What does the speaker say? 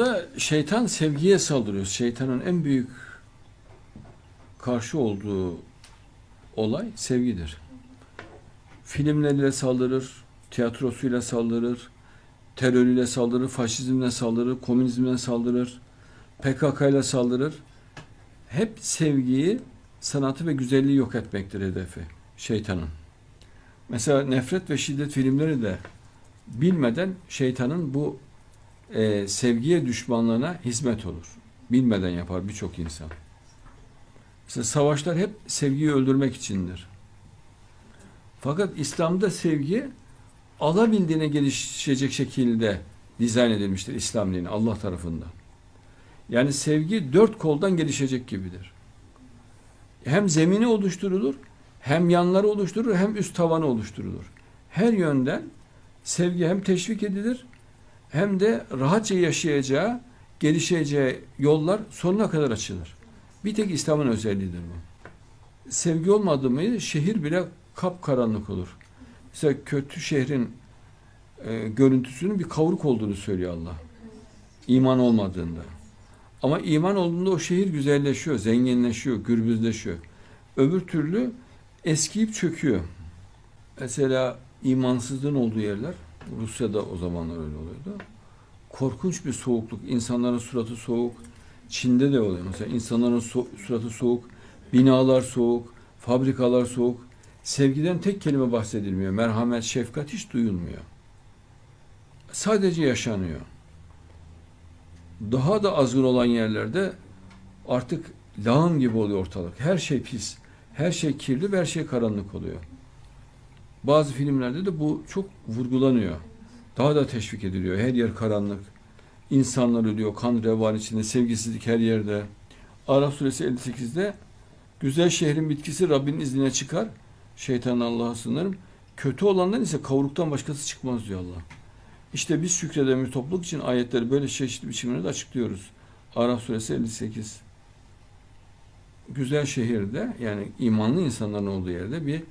Orada şeytan sevgiye saldırıyor. Şeytanın en büyük karşı olduğu olay sevgidir. Filmleriyle saldırır, tiyatrosuyla saldırır, terörüyle saldırır, faşizmle saldırır, komünizmle saldırır, PKK ile saldırır. Hep sevgiyi, sanatı ve güzelliği yok etmektir hedefi şeytanın. Mesela nefret ve şiddet filmleri de bilmeden şeytanın bu e, sevgiye düşmanlığına hizmet olur. Bilmeden yapar birçok insan. Mesela savaşlar hep sevgiyi öldürmek içindir. Fakat İslam'da sevgi alabildiğine gelişecek şekilde dizayn edilmiştir İslam dini Allah tarafından. Yani sevgi dört koldan gelişecek gibidir. Hem zemini oluşturulur, hem yanları oluşturur, hem üst tavanı oluşturulur. Her yönden sevgi hem teşvik edilir, hem de rahatça yaşayacağı, gelişeceği yollar sonuna kadar açılır. Bir tek İslam'ın özelliğidir bu. Sevgi olmadı mı şehir bile kapkaranlık olur. Mesela kötü şehrin e, görüntüsünün bir kavruk olduğunu söylüyor Allah. İman olmadığında. Ama iman olduğunda o şehir güzelleşiyor, zenginleşiyor, gürbüzleşiyor. Öbür türlü eskiyip çöküyor. Mesela imansızlığın olduğu yerler, Rusya'da o zamanlar öyle oluyordu. Korkunç bir soğukluk, insanların suratı soğuk. Çin'de de oluyor mesela insanların so- suratı soğuk, binalar soğuk, fabrikalar soğuk. Sevgiden tek kelime bahsedilmiyor. Merhamet, şefkat hiç duyulmuyor. Sadece yaşanıyor. Daha da azgın olan yerlerde artık lağım gibi oluyor ortalık. Her şey pis, her şey kirli her şey karanlık oluyor. Bazı filmlerde de bu çok vurgulanıyor. Daha da teşvik ediliyor. Her yer karanlık. İnsanlar ölüyor. Kan revan içinde. Sevgisizlik her yerde. Araf suresi 58'de güzel şehrin bitkisi Rabbinin izniyle çıkar. Şeytan Allah'a sığınırım. Kötü olandan ise kavruktan başkası çıkmaz diyor Allah. İşte biz şükreden bir topluluk için ayetleri böyle çeşitli biçimlerde açıklıyoruz. Araf suresi 58. Güzel şehirde yani imanlı insanların olduğu yerde bir